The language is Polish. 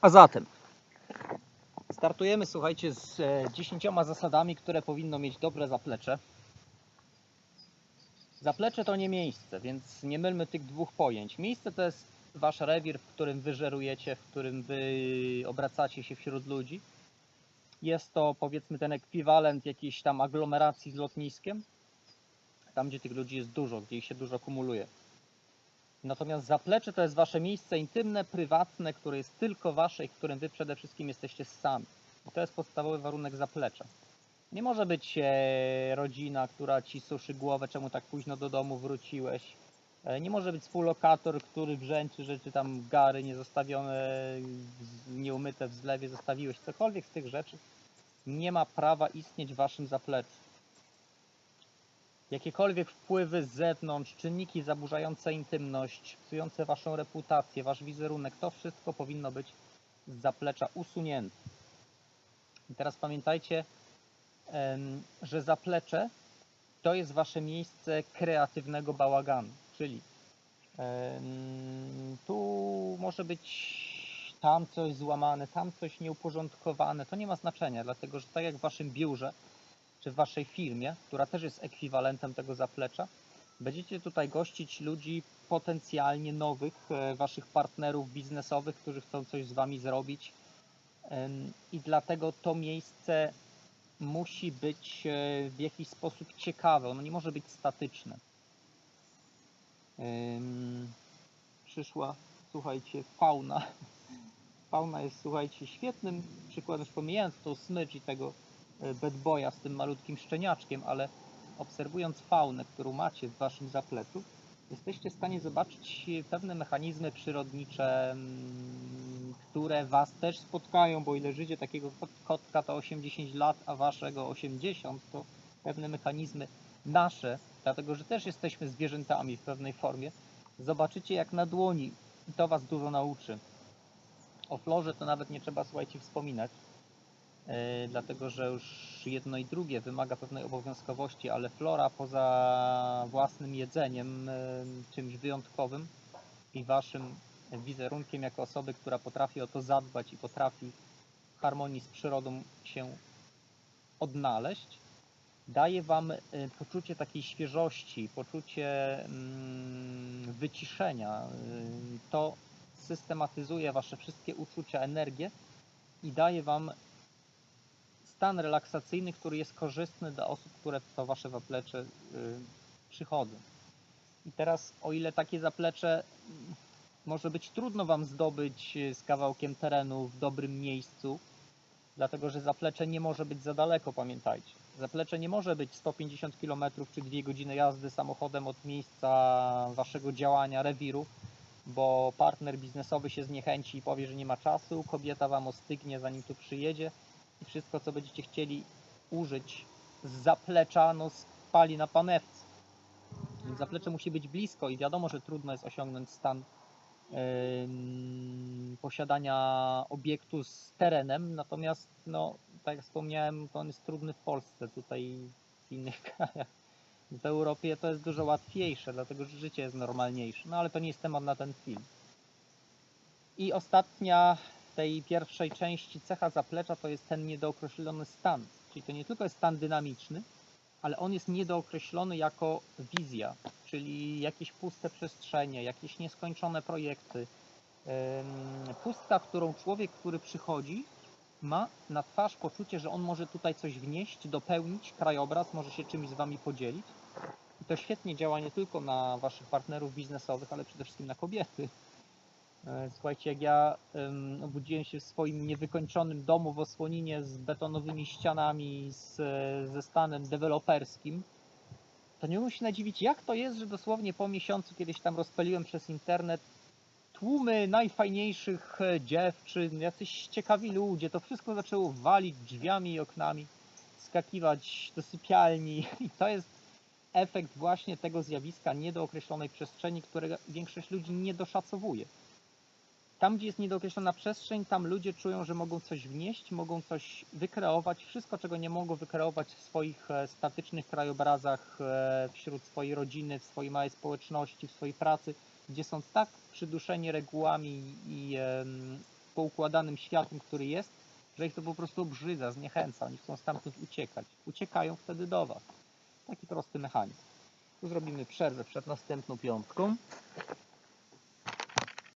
A zatem startujemy, słuchajcie, z e, 10 zasadami, które powinno mieć dobre zaplecze. Zaplecze to nie miejsce, więc nie mylmy tych dwóch pojęć. Miejsce to jest wasz rewir, w którym wy żerujecie, w którym wy obracacie się wśród ludzi. Jest to powiedzmy ten ekwiwalent jakiejś tam aglomeracji z lotniskiem, tam gdzie tych ludzi jest dużo, gdzie ich się dużo kumuluje. Natomiast zaplecze to jest wasze miejsce intymne, prywatne, które jest tylko wasze i w którym wy przede wszystkim jesteście sami. To jest podstawowy warunek zaplecza. Nie może być e, rodzina, która ci suszy głowę, czemu tak późno do domu wróciłeś. E, nie może być współlokator, który brzęczy, że ty tam gary niezostawione, nieumyte w zlewie zostawiłeś. Cokolwiek z tych rzeczy nie ma prawa istnieć w waszym zapleczu. Jakiekolwiek wpływy z zewnątrz, czynniki zaburzające intymność, psujące waszą reputację, wasz wizerunek, to wszystko powinno być z zaplecza usunięte. I teraz pamiętajcie, że zaplecze to jest wasze miejsce kreatywnego bałaganu, czyli tu może być tam coś złamane, tam coś nieuporządkowane, to nie ma znaczenia, dlatego że tak jak w waszym biurze, czy w waszej firmie, która też jest ekwiwalentem tego zaplecza, będziecie tutaj gościć ludzi potencjalnie nowych, e, waszych partnerów biznesowych, którzy chcą coś z wami zrobić. I dlatego to miejsce musi być e, w jakiś sposób ciekawe, ono nie może być statyczne. Przyszła, słuchajcie, fauna. Fauna jest, słuchajcie, świetnym przykładem, już pomijając tą smycz i tego bad boya z tym malutkim szczeniaczkiem, ale obserwując faunę, którą macie w waszym zapleczu, jesteście w stanie zobaczyć pewne mechanizmy przyrodnicze, mm, które was też spotkają, bo ile życie takiego kot- kotka to 80 lat, a waszego 80, to pewne mechanizmy nasze, dlatego że też jesteśmy zwierzętami w pewnej formie, zobaczycie jak na dłoni i to was dużo nauczy. O florze to nawet nie trzeba, słuchajcie, wspominać, dlatego że już jedno i drugie wymaga pewnej obowiązkowości, ale flora poza własnym jedzeniem, yy, czymś wyjątkowym i waszym wizerunkiem jako osoby, która potrafi o to zadbać i potrafi w harmonii z przyrodą się odnaleźć, daje wam y, poczucie takiej świeżości, poczucie mm, wyciszenia. To systematyzuje wasze wszystkie uczucia, energię i daje wam stan relaksacyjny, który jest korzystny dla osób, które w to wasze zaplecze y, przychodzą. I teraz, o ile takie zaplecze mm, może być trudno wam zdobyć y, z kawałkiem terenu w dobrym miejscu, dlatego że zaplecze nie może być za daleko, pamiętajcie. Zaplecze nie może być 150 km czy 2 godziny jazdy samochodem od miejsca waszego działania, rewiru, bo partner biznesowy się zniechęci i powie, że nie ma czasu, kobieta wam ostygnie zanim tu przyjedzie i wszystko co będziecie chcieli użyć z zaplecza, no spali na panewce. Więc zaplecze musi być blisko i wiadomo, że trudno jest osiągnąć stan em, posiadania obiektu z terenem, natomiast no, tak jak wspomniałem, to on jest trudny w Polsce, tutaj w innych krajach. W Europie to jest dużo łatwiejsze, dlatego że życie jest normalniejsze. No ale to nie jest temat na ten film. I ostatnia tej pierwszej części cecha zaplecza to jest ten niedookreślony stan. Czyli to nie tylko jest stan dynamiczny, ale on jest niedookreślony jako wizja, czyli jakieś puste przestrzenie, jakieś nieskończone projekty. Pustka, którą człowiek, który przychodzi, ma na twarz poczucie, że on może tutaj coś wnieść, dopełnić krajobraz, może się czymś z wami podzielić. I to świetnie działa nie tylko na waszych partnerów biznesowych, ale przede wszystkim na kobiety. E, Słuchajcie, jak ja em, obudziłem się w swoim niewykończonym domu w Osłoninie z betonowymi ścianami, z, ze stanem deweloperskim, to nie mogłem się nadziwić, jak to jest, że dosłownie po miesiącu kiedyś tam rozpaliłem przez internet tłumy najfajniejszych e, dziewczyn, jacyś ciekawi ludzie, to wszystko zaczęło walić drzwiami i oknami, skakiwać do sypialni i to jest efekt właśnie tego zjawiska niedookreślonej przestrzeni, którego większość ludzi nie doszacowuje. Tam, gdzie jest niedookreślona przestrzeń, tam ludzie czują, że mogą coś wnieść, mogą coś wykreować, wszystko, czego nie mogą wykreować w swoich e, statycznych krajobrazach, e, wśród swojej rodziny, w swojej małej społeczności, w swojej pracy, gdzie są tak przyduszeni regułami i em, poukładanym światem, który jest, że ich to po prostu obrzydza, zniechęca. Oni chcą stamtąd uciekać. Uciekają wtedy do Was. Taki prosty mechanizm. Tu zrobimy przerwę przed następną piątką.